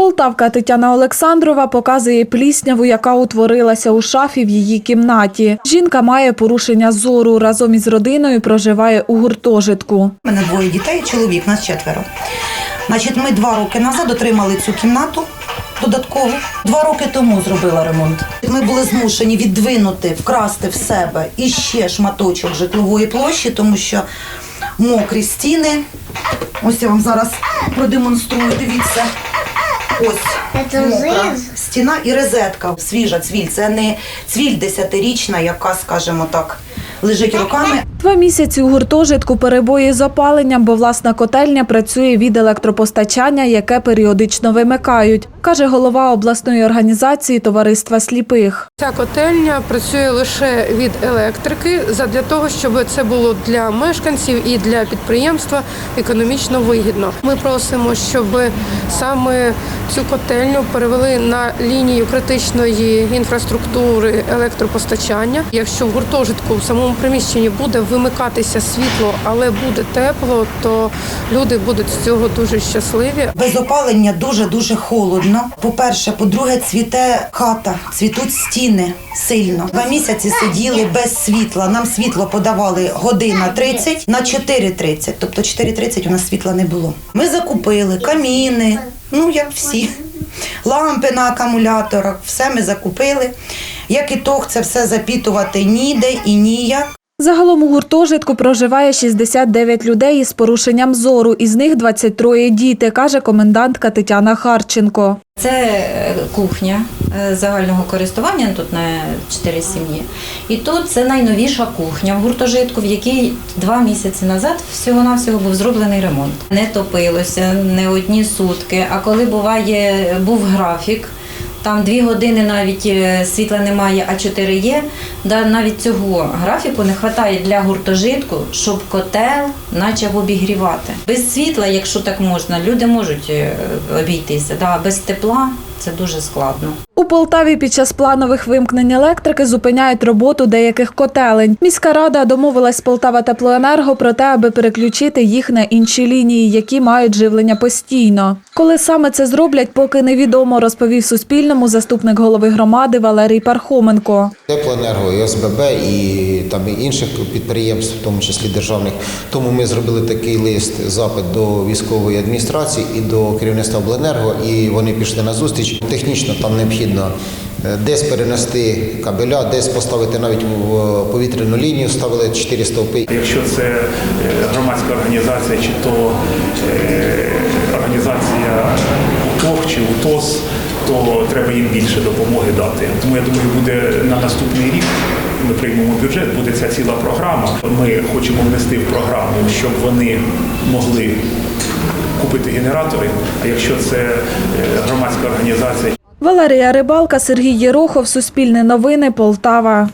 Полтавка Тетяна Олександрова показує плісняву, яка утворилася у шафі в її кімнаті. Жінка має порушення зору. Разом із родиною проживає у гуртожитку. У мене двоє дітей, чоловік, нас четверо. Значить, ми два роки назад отримали цю кімнату додатково. Два роки тому зробила ремонт. Ми були змушені віддвинути, вкрасти в себе іще шматочок житлової площі, тому що мокрі стіни. Ось я вам зараз продемонструю. Дивіться. Ось Це мокра стіна і розетка. Свіжа цвіль. Це не цвіль десятирічна, яка, скажімо так, лежить роками. Два місяці у гуртожитку перебої з опаленням, бо власна котельня працює від електропостачання, яке періодично вимикають, каже голова обласної організації товариства сліпих. Ця котельня працює лише від електрики задля того, щоб це було для мешканців і для підприємства економічно вигідно. Ми просимо, щоб саме цю котельню перевели на лінію критичної інфраструктури електропостачання. Якщо в гуртожитку в самому приміщенні буде вимикатися світло, але буде тепло, то люди будуть з цього дуже щасливі. Без опалення дуже-дуже холодно. По-перше, по-друге, цвіте хата, цвітуть стіни сильно. Два місяці сиділи без світла. Нам світло подавали година 30 на 4.30. Тобто 4.30 у нас світла не було. Ми закупили каміни, ну як всі. Лампи на акумуляторах, все ми закупили. Як і ітог, це все запітувати ніде і ніяк. Загалом у гуртожитку проживає 69 людей із порушенням зору, із них 23 діти, каже комендантка Тетяна Харченко. Це е, кухня е, загального користування, тут на чотири сім'ї. І тут це найновіша кухня в гуртожитку, в якій два місяці назад всього-навсього був зроблений ремонт. Не топилося не одні сутки. А коли буває, був графік, там дві години навіть е, світла немає, а чотири є. Да, навіть цього графіку не вистачає для гуртожитку, щоб котел почав обігрівати. Без світла, якщо так можна, люди можуть е, обійтися. Да, без тепла це дуже складно. У Полтаві під час планових вимкнень електрики зупиняють роботу деяких котелень. Міська рада домовилась з Полтава Теплоенерго про те, аби переключити їх на інші лінії, які мають живлення постійно. Коли саме це зроблять, поки невідомо, розповів Суспільному заступник голови громади Валерій Пархоменко. Теплоенерго, і ОСББ і там і інших підприємств, в тому числі державних. Тому ми зробили такий лист, запит до військової адміністрації і до керівництва обленерго, і вони пішли на зустріч. Технічно там необхідно е, десь перенести кабеля, десь поставити навіть в повітряну лінію, ставили 4 стовпи. Якщо це е, громадська організація, чи то е, організація УТОГ чи УТОС, то треба їм більше допомоги дати. Тому я думаю, буде на наступний рік. Ми приймемо бюджет, буде ця ціла програма. Ми хочемо внести в програму, щоб вони могли купити генератори. А якщо це громадська організація, Валерія Рибалка, Сергій Єрохов, Суспільне новини, Полтава.